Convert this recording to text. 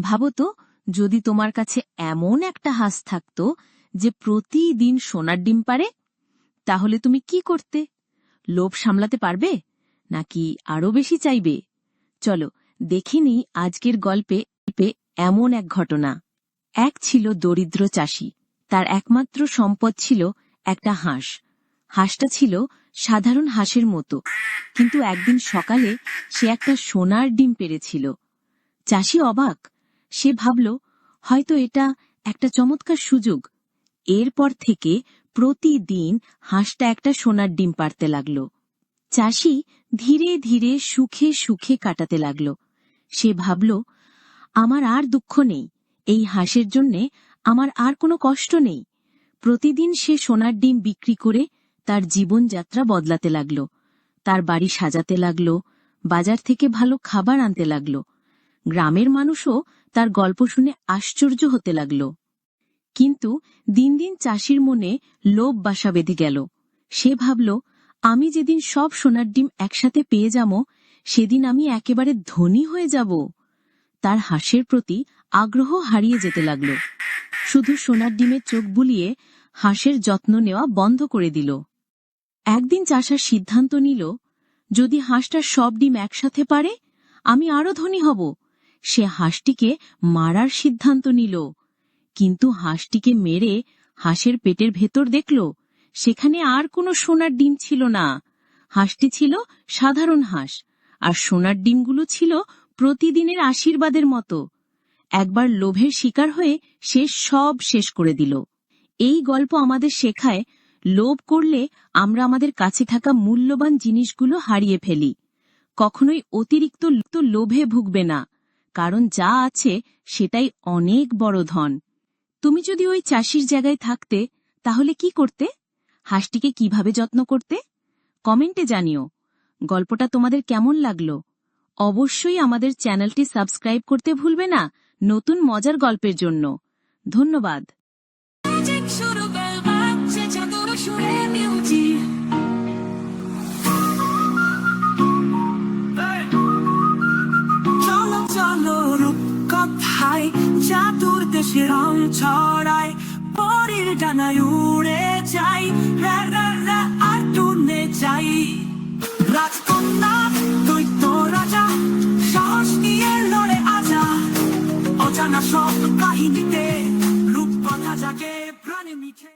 ভাবো তো, যদি তোমার কাছে এমন একটা হাঁস থাকতো যে প্রতিদিন সোনার ডিম পারে তাহলে তুমি কি করতে? লোভ সামলাতে পারবে? নাকি আরও বেশি চাইবে? চলো দেখিনি আজকের গল্পে এমন এক ঘটনা। এক ছিল দরিদ্র চাষি। তার একমাত্র সম্পদ ছিল একটা হাঁস। হাঁসটা ছিল সাধারণ হাঁসের মতো। কিন্তু একদিন সকালে সে একটা সোনার ডিম পেরেছিল চাষি অবাক সে ভাবল, হয়তো এটা একটা চমৎকার সুযোগ। এরপর থেকে প্রতিদিন হাঁসটা একটা সোনার ডিম পারতে লাগল। চাষি ধীরে ধীরে সুখে সুখে কাটাতে লাগল। সে ভাবল, আমার আর দুঃখ নেই, এই হাঁসের জন্যে আমার আর কোনো কষ্ট নেই। প্রতিদিন সে সোনার ডিম বিক্রি করে তার জীবনযাত্রা বদলাতে লাগল। তার বাড়ি সাজাতে লাগল, বাজার থেকে ভালো খাবার আনতে লাগল। গ্রামের মানুষও তার গল্প শুনে আশ্চর্য হতে লাগল। কিন্তু দিন দিন চাষির মনে লোভ বাসা বেঁধে গেল। সে ভাবল, আমি যেদিন সব সোনার ডিম একসাথে পেয়ে যাব সেদিন আমি একেবারে ধনী হয়ে যাব। তার হাঁসের প্রতি আগ্রহ হারিয়ে যেতে লাগল। শুধু সোনার ডিমের চোখ বুলিয়ে হাঁসের যত্ন নেওয়া বন্ধ করে দিল। একদিন চাষার সিদ্ধান্ত নিল, যদি হাঁসটা সব ডিম একসাথে পারে, আমি আরও ধনী হব। সে হাঁসটিকে মারার সিদ্ধান্ত নিল। কিন্তু হাঁসটিকে মেরে হাঁসের পেটের ভেতর দেখল, সেখানে আর কোনো সোনার ডিম ছিল না। হাঁসটি ছিল সাধারণ হাঁস, আর সোনার ডিমগুলো ছিল প্রতিদিনের আশীর্বাদের মতো। একবার লোভের শিকার হয়ে সে সব শেষ করে দিল। এই গল্প আমাদের শেখায়, লোভ করলে আমরা আমাদের কাছে থাকা মূল্যবান জিনিসগুলো হারিয়ে ফেলি। কখনোই অতিরিক্ত লোভে ভুগবে না। কারণ যা আছে সেটাই অনেক বড় ধন। তুমি যদি ওই চাষির জায়গায় থাকতে, তাহলে কি করতে? হাঁসটিকে কীভাবে যত্ন করতে? কমেন্টে জানিও। গল্পটা তোমাদের কেমন লাগল? অবশ্যই আমাদের চ্যানেলটি সাবস্ক্রাইব করতে ভুলবে না। নতুন মজার গল্পের জন্য। ধন্যবাদ। নাই চাতুর দেশে রং ছড়ায় পরের ডানায় উড়ে যাই। আর টুনে যাই। রাজকন্যা দৈত্য রাজা, সাহস নিয়ে লড়ে আজা। অজানা সব কাহিনীতে রূপকথা যাকে প্রাণে মিঠে।